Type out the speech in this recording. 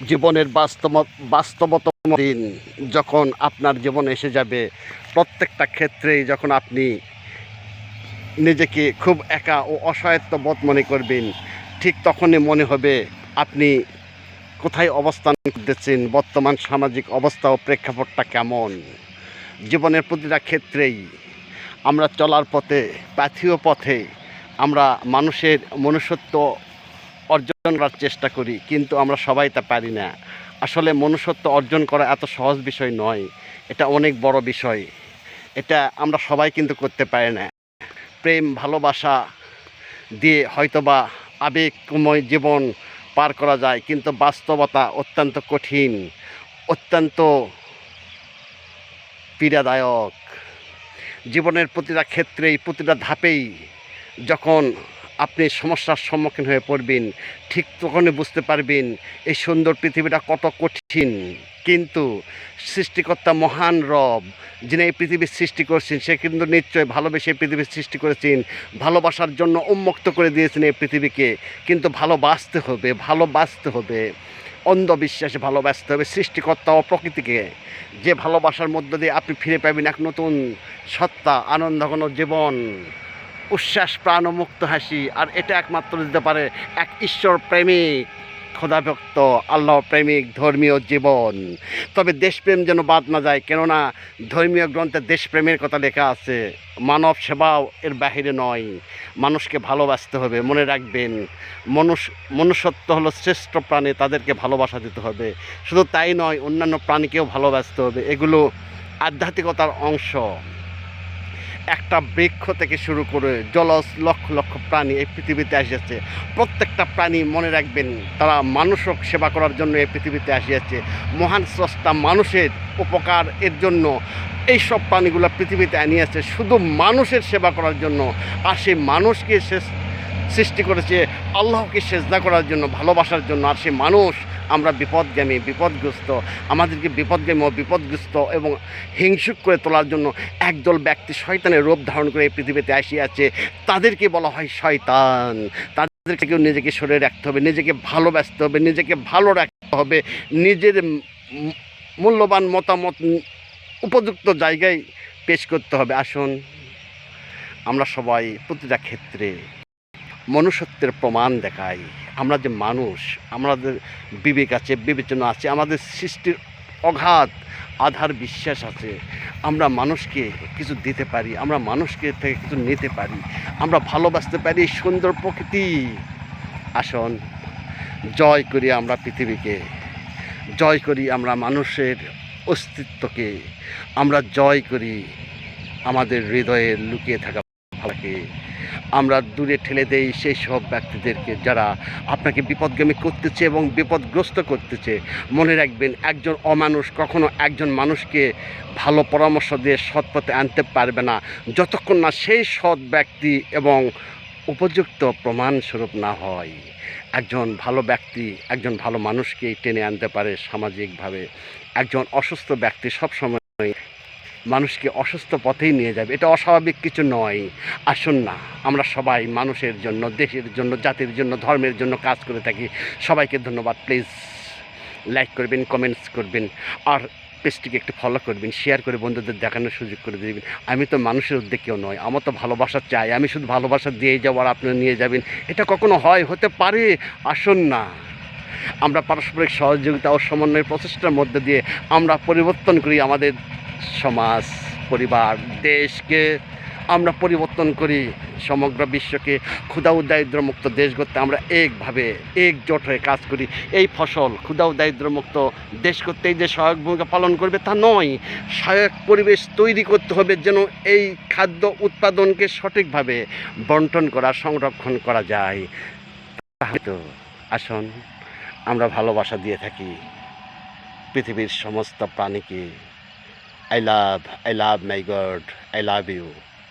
জীবনের বাস্তব, বাস্তবতম দিন যখন আপনার জীবন এসে যাবে, প্রত্যেকটা ক্ষেত্রেই যখন আপনি নিজেকে খুব একা ও অসহায়ত্ব বোধ মনে করবেন, ঠিক তখনই মনে হবে আপনি কোথায় অবস্থান করতেছেন, বর্তমান সামাজিক অবস্থা ও প্রেক্ষাপটটা কেমন। জীবনের প্রতিটা ক্ষেত্রেই আমরা চলার পথে পাথিও পথে আমরা মানুষের মনুষ্যত্ব অর্জন করার চেষ্টা করি, কিন্তু আমরা সবাই তা পারি না। আসলে মনুষ্যত্ব অর্জন করা এত সহজ বিষয় নয়, এটা অনেক বড় বিষয়। এটা আমরা সবাই কিন্তু করতে পারি না। প্রেম, ভালোবাসা দিয়ে হয়তোবা আবেগময় জীবন পার করা যায়, কিন্তু বাস্তবতা অত্যন্ত কঠিন, অত্যন্ত পীড়াদায়ক। জীবনের প্রতিটা ক্ষেত্রেই, প্রতিটা ধাপেই যখন আপনি সমস্যার সম্মুখীন হয়ে পড়বেন। ঠিক তখনই বুঝতে পারবেন এই সুন্দর পৃথিবীটা কত কঠিন। কিন্তু সৃষ্টিকর্তা মহান রব, যিনি এই পৃথিবীর সৃষ্টি করেছেন, সে কিন্তু নিশ্চয় ভালোবেসে পৃথিবীর সৃষ্টি করেছেন, ভালোবাসার জন্য উন্মুক্ত করে দিয়েছেন এই পৃথিবীকে। কিন্তু ভালোবাসতে হবে ভালোবাসতে হবে, অন্ধবিশ্বাসে ভালোবাসতে হবে সৃষ্টিকর্তা ও প্রকৃতিকে। যে ভালোবাসার মধ্য দিয়ে আপনি ফিরে পাবেন এক নতুন সত্তা, আনন্দঘন জীবন। উচ্ছ্বাস প্রাণ ও মুক্ত হাসি। আর এটা একমাত্র দিতে পারে এক ঈশ্বর প্রেমিক খোদাভক্ত আল্লাহ প্রেমিক, ধর্মীয় জীবন। তবে দেশপ্রেম যেন বাদ না যায়, কেননা ধর্মীয় গ্রন্থে দেশপ্রেমের কথা লেখা আছে, মানব সেবাও এর বাহিরে নয়। মানুষকে ভালোবাসতে হবে, মনে রাখবেন, মনুষ, মনুষ্যত্ব হলো শ্রেষ্ঠ প্রাণী, তাদেরকে ভালোবাসা দিতে হবে। শুধু তাই নয়, অন্যান্য প্রাণীকেও ভালোবাসতে হবে। এগুলো আধ্যাত্মিকতার অংশ। একটা বৃক্ষ থেকে শুরু করে জলজ লক্ষ লক্ষ প্রাণী এই পৃথিবীতে আসিয়াছে। প্রত্যেকটা প্রাণী মনে রাখবেন, তারা মানুষক সেবা করার জন্য এই পৃথিবীতে আসিয়াছে। মহান স্রষ্টা মানুষের উপকার এর জন্য এই সব প্রাণীগুলো পৃথিবীতে আনিয়েছে। শুধু মানুষের সেবা করার জন্য, আর সেই মানুষকে সৃষ্টি করেছে আল্লাহকে সেজদা করার জন্য, ভালোবাসার জন্য, আর সেই মানুষ আমরা বিপদগামী, বিপদগ্রস্ত, আমাদেরকে বিপদগামী ও বিপদগ্রস্ত এবং হিংসুক করে তোলার জন্য একদল ব্যক্তি শয়তানের রূপ ধারণ করে পৃথিবীতে আসিয়াছে তাদেরকে বলা হয় শয়তান। তাদেরকেও নিজেকে সরে রাখতে হবে, নিজেকে ভালোবাসতে হবে, নিজেকে ভালো রাখতে হবে, নিজের মূল্যবান মতামত উপযুক্ত জায়গায় পেশ করতে হবে। আসুন, আমরা সবাই প্রতিটা ক্ষেত্রে মনুষ্যত্বের প্রমাণ দেখাই। আমরা যে মানুষ, আমাদের বিবেক আছে, বিবেচনা আছে, আমাদের সৃষ্টির অগাধ আধার বিশ্বাস আছে, আমরা মানুষকে কিছু দিতে পারি, আমরা মানুষকে থেকে কিছু নিতে পারি, আমরা ভালোবাসতে পারি সুন্দর প্রকৃতি। আসন, জয় করি আমরা পৃথিবীকে, জয় করি আমরা মানুষের অস্তিত্বকে, আমরা জয় করি আমাদের হৃদয়ে লুকিয়ে থাকা ভালোকে। আমরা দূরে ঠেলে দেই সেই সব ব্যক্তিদেরকে যারা আপনাকে বিপদগামী করতেছে এবং বিপদগ্রস্ত করতেছে। মনে রাখবেন, একজন অমানুষ কখনো একজন মানুষকে ভালো পরামর্শ দিয়ে সৎ পথে আনতে পারবে না। যতক্ষণ না সেই সৎ ব্যক্তি এবং উপযুক্ত প্রমাণস্বরূপ না হয়, একজন ভালো ব্যক্তি, একজন ভালো মানুষকেই টেনে আনতে পারে সামাজিকভাবে। একজন অসুস্থ ব্যক্তি সবসময় মানুষকে অসুস্থ পথেই নিয়ে যাবে। এটা অস্বাভাবিক কিছু নয়। আসুন না, আমরা সবাই মানুষের জন্য, দেশের জন্য, জাতির জন্য, ধর্মের জন্য কাজ করে থাকি। সবাইকে ধন্যবাদ, প্লিজ। লাইক করবেন কমেন্টস করবেন, আর পেজটিকে একটু ফলো করবেন শেয়ার করে বন্ধুদের দেখানোর সুযোগ করে দেবেন। আমি তো মানুষের উদ্যোগ কেউ নয় আমার তো ভালোবাসা চাই। আমি শুধু ভালোবাসা দিয়ে যাব আর আপনি নিয়ে যাবেন। এটা কখনো হয়, হতে পারে। আসুন না। আমরা পারস্পরিক সহযোগিতা ও সমন্বয়ের প্রচেষ্টার মধ্যে দিয়ে আমরা পরিবর্তন করি আমাদের সমাজ, পরিবার, দেশকে আমরা পরিবর্তন করি, সমগ্র বিশ্বকে ক্ষুদা ও দারিদ্র্যমুক্ত দেশ করতে আমরা একভাবে একজোট হয়ে কাজ করি। এই ফসল ক্ষুদা ও দারিদ্র্যমুক্ত দেশ করতেই যে সহায়ক ভূমিকা পালন করবে তা নয়, সহায়ক পরিবেশ তৈরি করতে হবে যেন এই খাদ্য উৎপাদনকে সঠিকভাবে বন্টন করা, সংরক্ষণ করা যায়। তাহলে তো আসুন, আমরা ভালোবাসা দিয়ে থাকি পৃথিবীর সমস্ত প্রাণীকে। I love, I love my God, I love you.